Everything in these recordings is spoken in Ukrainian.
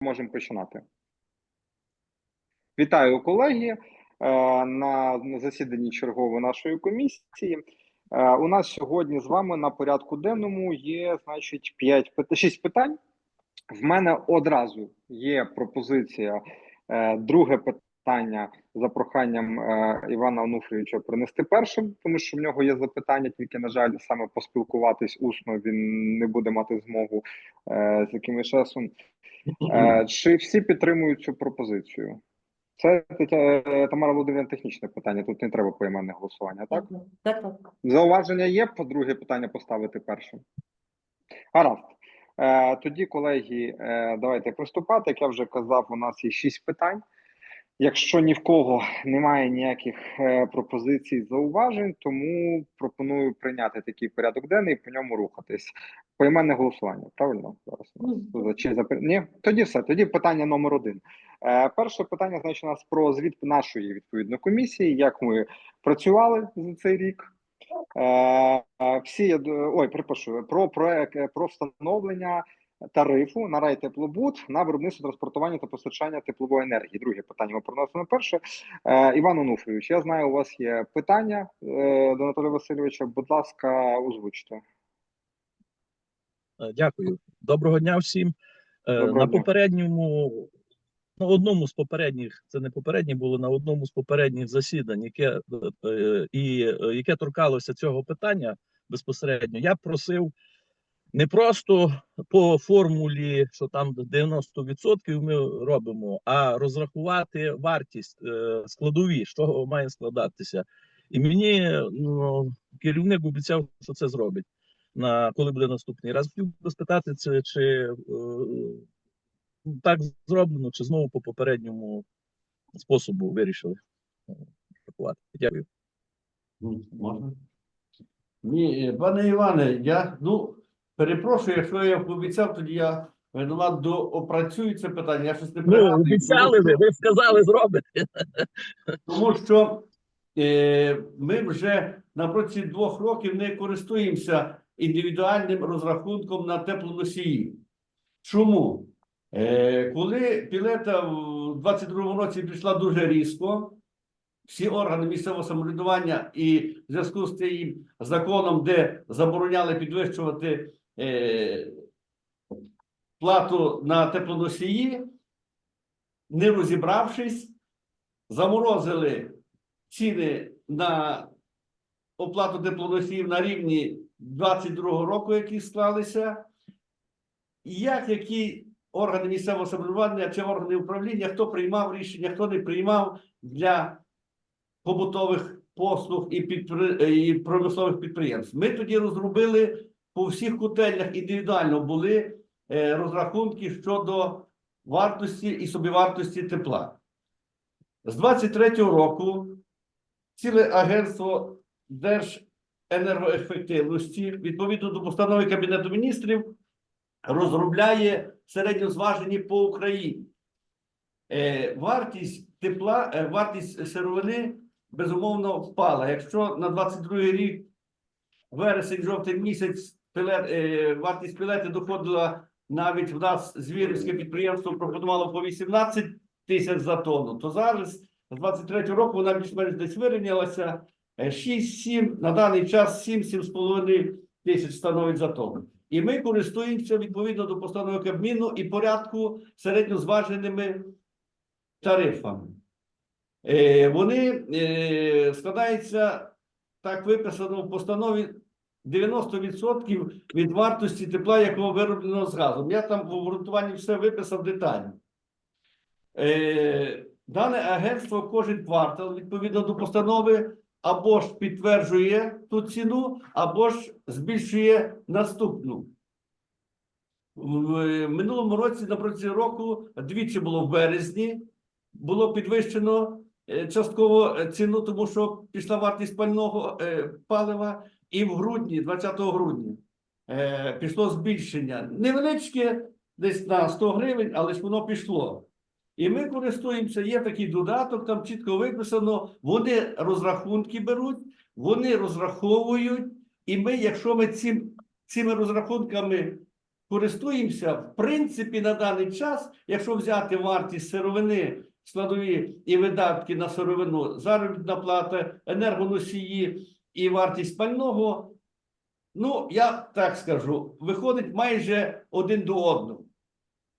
можемо починати. Вітаю колеги е, на засіданні чергової нашої комісії. Е, У нас сьогодні з вами на порядку денному є, значить, 5 6 питань. В мене одразу є пропозиція. е, Друге питання за проханням е, Івана Онуфрійовича принести першим, тому що в нього є запитання, тільки, на жаль, саме поспілкуватись усно він не буде мати змогу е, з якимось часом. Е, Чи всі підтримують цю пропозицію? Це Тамара Володимирівна, технічне питання. Тут не треба поіменне голосування, так? Так, так. Зауваження є по друге питання поставити першим. Гаразд. Тоді, колеги, давайте приступати. Як я вже казав, у нас є шість питань. Якщо ні в кого немає ніяких е, пропозицій, зауважень, тому пропоную прийняти такий порядок денний і по ньому рухатись. Поіменне голосування, правильно? Зараз у нас чи за ні? Тоді все. Тоді питання номер один. Е, перше питання, значить, у нас про звіт нашої відповідно комісії, як ми працювали за цей рік. Е, е, всі ой, перепрошую про проект е, про встановлення тарифу на райтеплобут на виробництво транспортування та постачання теплової енергії. Друге питання ми проносимо перше. Е, Іван Онуфрійович, я знаю, у вас є питання е, до Анатолія Васильовича. Будь ласка, озвучте. Е, Дякую. Доброго дня всім. Доброго на дня. попередньому, на одному з попередніх, це не попереднє було на одному з попередніх засідань, яке і яке торкалося цього питання безпосередньо. Я просив не просто по формулі, що там 90% ми робимо, а розрахувати вартість е, складові, з чого має складатися. І мені ну, керівник обіцяв, що це зробить на коли буде наступний раз. Хотів би спитати, це, чи е, так зроблено, чи знову по попередньому способу вирішили рахувати. Дякую. Ну, Можна? Ні, е, пане Іване, я ну перепрошую, якщо я пообіцяв, тоді я винуват до опрацюю це питання. Я щось не Ну, обіцяли ви, ви сказали зробите. Тому що е, ми вже на протязі двох років не користуємося індивідуальним розрахунком на теплоносії. Чому? Е, коли пілета в 22-му році пішла дуже різко, всі органи місцевого самоврядування і в зв'язку з цим законом, де забороняли підвищувати е, плату на теплоносії, не розібравшись, заморозили ціни на оплату теплоносіїв на рівні 22-го року, які склалися. Як які органи місцевого самоврядування чи органи управління, хто приймав рішення, хто не приймав для побутових послуг і, підпри... і промислових підприємств. Ми тоді розробили по всіх котельнях індивідуально були е, розрахунки щодо вартості і собівартості тепла. З 23-го року ціле агентство Держенергоефективності відповідно до постанови Кабінету міністрів розробляє середньозважені по Україні. Е, вартість тепла, е, вартість сировини безумовно впала. Якщо на 22 рік, вересень, жовтий місяць, пілет, е, вартість пілети доходила навіть в нас звірівське підприємство пропонувало по 18 тисяч за тонну, то зараз з 23 року вона більш-менш десь вирівнялася. 6-7, на даний час 7-7,5 тисяч становить за тонну. І ми користуємося відповідно до постанови Кабміну і порядку середньозваженими тарифами. Е, вони е, складаються, так виписано в постанові, 90% від вартості тепла, якого вироблено з газом. Я там в обґрунтуванні все виписав детально. Е, дане агентство кожен квартал, відповідно до постанови, або ж підтверджує ту ціну, або ж збільшує наступну. В минулому році, на протязі року, двічі було в березні, було підвищено е, частково е, ціну, тому що пішла вартість пального е, палива, і в грудні, 20 грудня, е, пішло збільшення. Невеличке, десь на 100 гривень, але ж воно пішло. І ми користуємося, є такий додаток, там чітко виписано, вони розрахунки беруть, вони розраховують, і ми, якщо ми цим, цими розрахунками користуємося, в принципі, на даний час, якщо взяти вартість сировини, складові і видатки на сировину, заробітна плата, енергоносії і вартість пального, ну, я так скажу, виходить майже один до одного.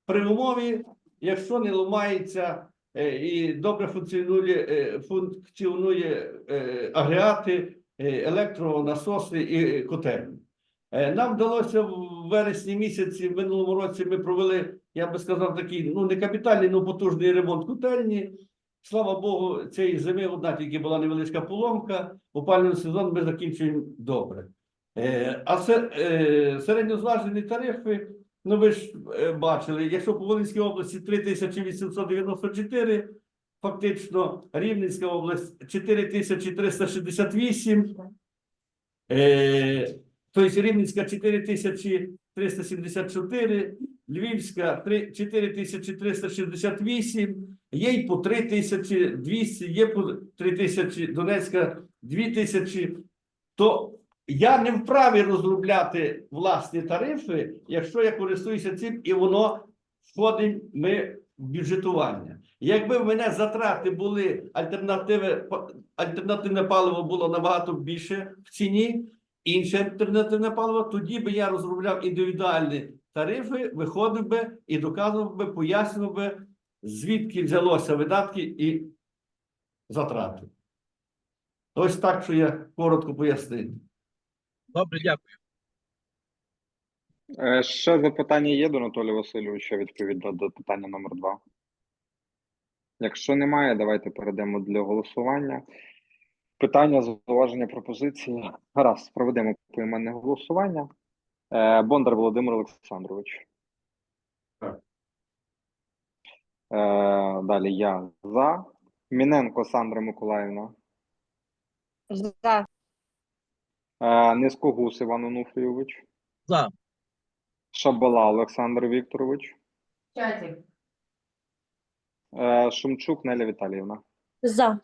При умові, якщо не ламається е, і добре функціонує, е, функціонує е, агрегати, електронасоси і котельні. Нам вдалося в вересні місяці в минулому році ми провели, я би сказав, такий ну не капітальний, але потужний ремонт котельні. Слава Богу, цієї зими одна тільки була невеличка поломка. Опальний сезон ми закінчуємо добре. Е, А се, е, середньозважені тарифи, ну ви ж е, бачили, якщо по Волинській області 3894, фактично Рівненська область 4368, е, тобто Рівненська 4374, Львівська три- 4368, є й по 3200, є по 3000, Донецька 2000, то я не вправі розробляти власні тарифи, якщо я користуюся цим і воно входить ми в бюджетування. Якби в мене затрати були альтернативи, альтернативне паливо було набагато більше в ціні, інше альтернативне паливо, тоді би я розробляв індивідуальні тарифи, виходив би і доказував би, пояснював би, звідки взялося видатки і затрати. Ось так, що я коротко пояснив. Добре, дякую. Е, Ще запитання є до Анатолія Васильовича відповідно до питання номер два. Якщо немає, давайте перейдемо для голосування. Питання, зауваження, пропозиції. Гаразд, проведемо поіменне голосування. Е, Бондар Володимир Олександрович. Так. Е, Далі я за. Міненко Сандра Миколаївна. За. Е, Нескогус Іван Онуфрійович. За. Шабала Олександр Вікторович. Чаті. Е, Шумчук Неля Віталіївна. За.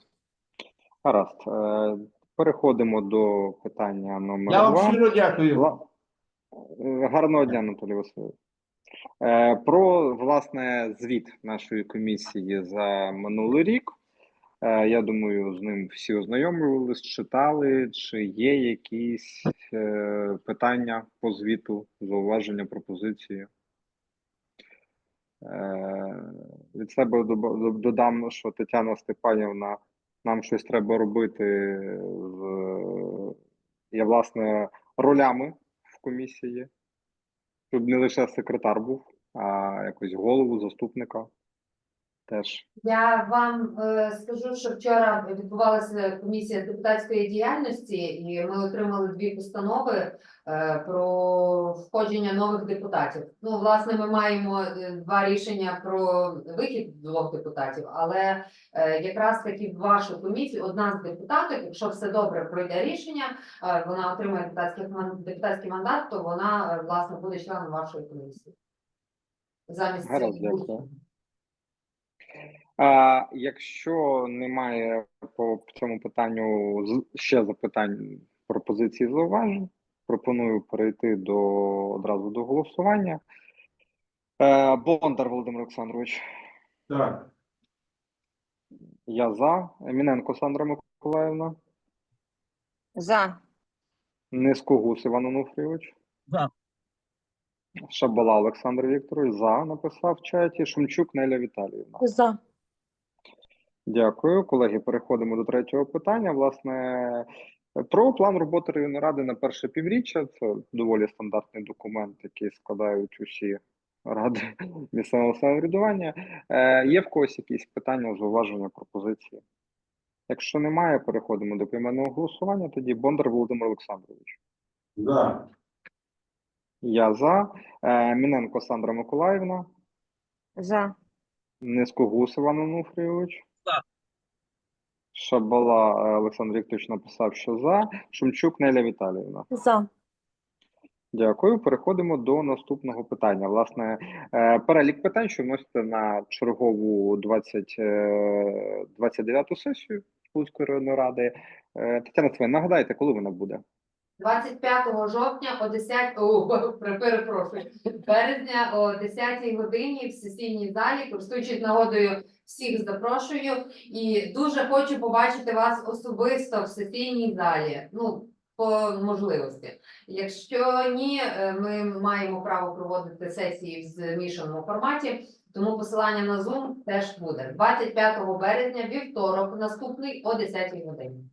Гаразд. Е, Переходимо до питання номер Я вам два. щиро дякую. Е, Гарного дня, Анатолій Васильович. Е, Про власне звіт нашої комісії за минулий рік. Е, Я думаю, з ним всі ознайомлювались, читали. Чи є якісь е, питання по звіту, зауваження, пропозиції? Від себе додам, що Тетяна Степанівна, нам щось треба робити з є, власне, ролями в комісії, щоб не лише секретар був, а якось голову, заступника теж. Я вам е, скажу, що вчора відбувалася комісія депутатської діяльності, і ми отримали дві постанови е, про входження нових депутатів. Ну, власне, ми маємо е, два рішення про вихід двох депутатів, але е, якраз таки в вашу комісію одна з депутатів, якщо все добре пройде рішення, е, вона отримає депутатський депутатський мандат, то вона е, власне буде членом вашої комісії. Замість Гаразд, цієї дякую. А якщо немає по цьому питанню ще запитань, пропозицій, зауважень, пропоную перейти до одразу до голосування. Е, Бондар Володимир Олександрович, Так. я за. Еміненко Сандра Миколаївна, За. Нескогус Іван Онуфрійович, За. Шабала Олександр Вікторович, за написав в чаті. Шумчук Неля Віталіївна. За. Дякую, колеги. Переходимо до третього питання. Власне, про план роботи районної ради на перше півріччя. Це доволі стандартний документ, який складають усі ради місцевого самоврядування. Е, є в когось якісь питання, зауваження, пропозиції? Якщо немає, переходимо до поіменного голосування. Тоді Бондар Володимир Олександрович. Да. Я за. Е, Міненко Сандра Миколаївна. За. Нескогус Іван Онуфрійович. За. Шабала е, Олександр Вікторович написав, що за. Шумчук Неля Віталіївна. За. Дякую. Переходимо до наступного питання. Власне, е, перелік питань, що вноситься на чергову 20, е, 29 сесію Луцької районної ради. Е, Тетяна Цвин, нагадайте, коли вона буде? 25 жовтня о 10, о, перепрошую, березня о 10 годині в сесійній залі, користуючись нагодою, всіх запрошую і дуже хочу побачити вас особисто в сесійній залі. Ну, по можливості. Якщо ні, е, ми маємо право проводити сесії в змішаному форматі, тому посилання на Zoom теж буде 25 березня, вівторок, наступний о 10 годині.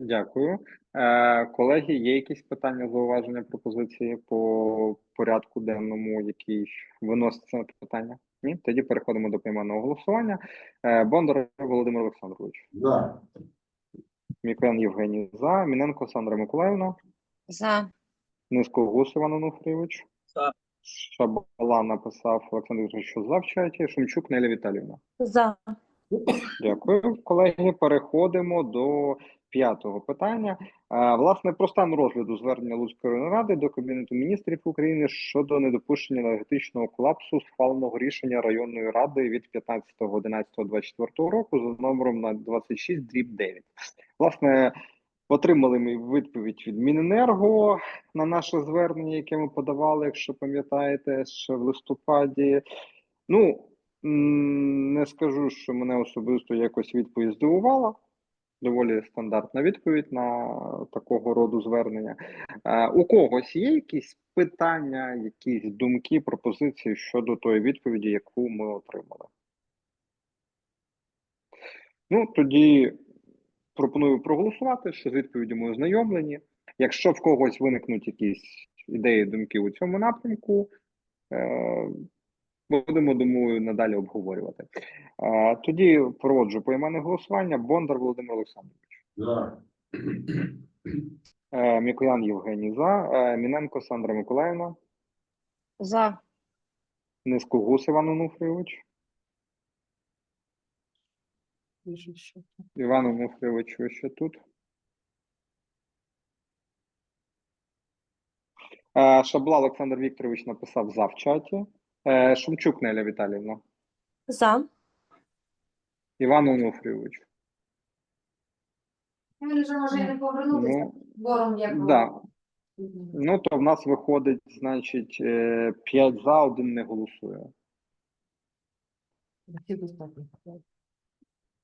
Дякую. Е, колеги, є якісь питання, зауваження, пропозиції по порядку денному, який виноситься на питання? Ні? Тоді переходимо до прийменного голосування. Е, Бондар Володимир Олександрович, За. Мікоян Євгеній за, Міненко Сандра Миколаївна, За. Низько Гус Іван Онуфрійович. За. Шабала написав Олександр що за в чаті. Шумчук Неля Віталіївна. За. Дякую, колеги. Переходимо до п'ятого питання. Власне, про стан розгляду звернення Луцької ради до Кабінету міністрів України щодо недопущення енергетичного колапсу схваленого рішення районної ради від 15.11.24 року за номером на 26 дріб 9. Власне, отримали ми відповідь від Міненерго на наше звернення, яке ми подавали, якщо пам'ятаєте, ще в листопаді. Ну, не скажу, що мене особисто якось відповідь здивувала. Доволі стандартна відповідь на такого роду звернення. Е, у когось є якісь питання, якісь думки, пропозиції щодо тої відповіді, яку ми отримали? Ну, тоді пропоную проголосувати, що з відповіддю ми ознайомлені. Якщо в когось виникнуть якісь ідеї, думки у цьому напрямку, е, будемо, думаю, надалі обговорювати. Е, Тоді проводжу поіменне голосування. Бондар Володимир Олександрович, За. Е, Мікоян Євгеній за, Е, Міненко Сандра Миколаївна, За. Низькогус Іван Онуфрійович, Іван Онуфрійович, ви ще тут. Е, Шабла Олександр Вікторович написав за в чаті. Е, Шумчук Неля Віталіївна, За. Іван Онуфрійович. Він вже може і не повернутися. Ну, Двором як да. Ну, то в нас виходить, значить, 5 за, один не голосує.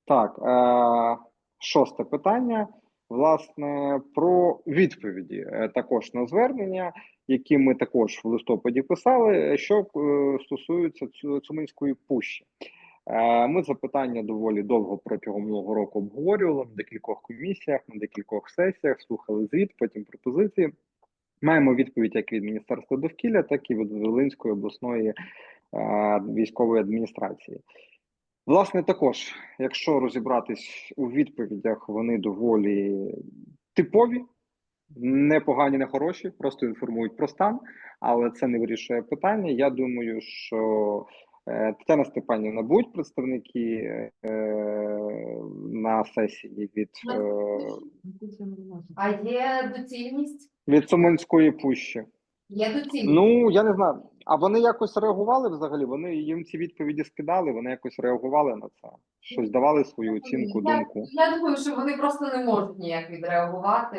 Так, е, шосте питання. Власне, про відповіді е, також на звернення, які ми також в листопаді писали, що е, стосуються Цуминської пущі. Е, Ми запитання доволі довго протягом минулого року обговорювали на декількох комісіях, на декількох сесіях, слухали звіт, потім пропозиції. Маємо відповідь як від Міністерства довкілля, так і від Волинської обласної е, військової адміністрації. Власне, також, якщо розібратись у відповідях, вони доволі типові, не погані, не хороші, просто інформують про стан, але це не вирішує питання. Я думаю, що е, Тетяна Степанівна будуть представники е, на сесії від, е, А є доцільність? від Суманської пущі. Є доцільність. Ну я не знаю. А вони якось реагували взагалі? Вони їм ці відповіді скидали, вони якось реагували на це, щось давали свою оцінку, я, думку. я думаю, що вони просто не можуть ніяк відреагувати.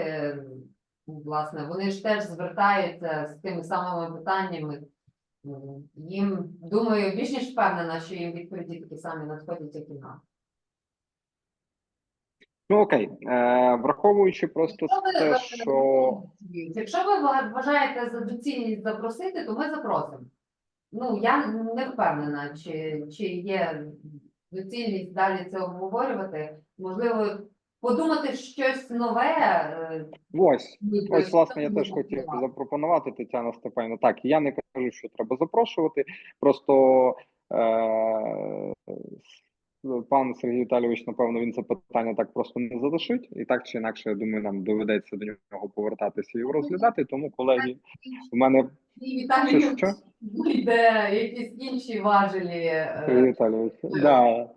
Власне, вони ж теж звертаються з тими самими питаннями. Їм думаю, більш ніж впевнена, що їм відповіді такі самі надходять, як і нам. Ну окей, е, враховуючи просто Якщо ви, те, е, що Якщо ви вважаєте за доцільність запросити, то ми запросимо. Ну, я не впевнена, чи, чи є доцільність далі це обговорювати. Можливо, подумати щось нове. е, ось ніби ось власне я теж хотів запропонувати Тетяна Степанівна. Так, я не кажу, що треба запрошувати. Просто е, пан Сергій Віталійович, напевно, він це питання так просто не залишить, і так чи інакше, я думаю, нам доведеться до нього повертатися і розглядати. Тому, колеги, в мене І Віталій йде якісь інші важелі. Е, Віталійович, да.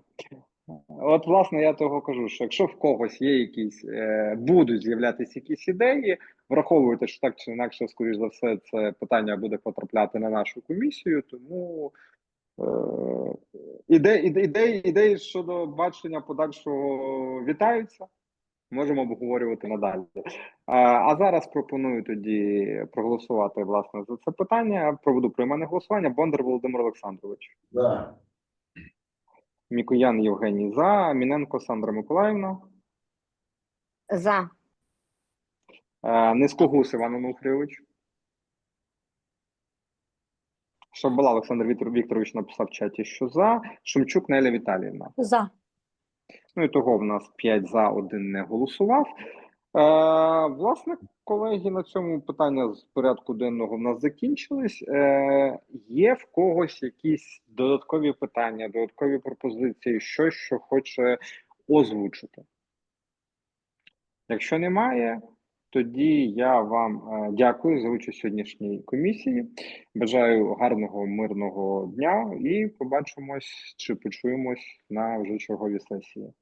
От, власне, я того кажу, що якщо в когось є якісь, е, будуть з'являтися якісь ідеї, враховуйте, що так чи інакше, скоріш за все, це питання буде потрапляти на нашу комісію, тому е, ідеї, ідеї, щодо бачення подальшого вітаються. Можемо обговорювати надалі. А зараз пропоную тоді проголосувати власне за це питання. Проведу прийменне голосування. Бондар Володимир Олександрович, За. Мікоян Євгеній за, Міненко Сандра Миколаївна, За. е, Низкогус Іван Онуфрійович. Шабала Олександр Віктор Вікторович написав в чаті, що за. Шумчук Неля Віталіївна. За. Ну і того в нас 5 за, 1 не голосував. Е, власне, колеги, на цьому питання з порядку денного в нас закінчились. Е, є в когось якісь додаткові питання, додаткові пропозиції, щось, що хоче озвучити? Якщо немає, тоді я вам е, дякую за участь сьогоднішній комісії. Бажаю гарного мирного дня і побачимось чи почуємось на вже черговій сесії.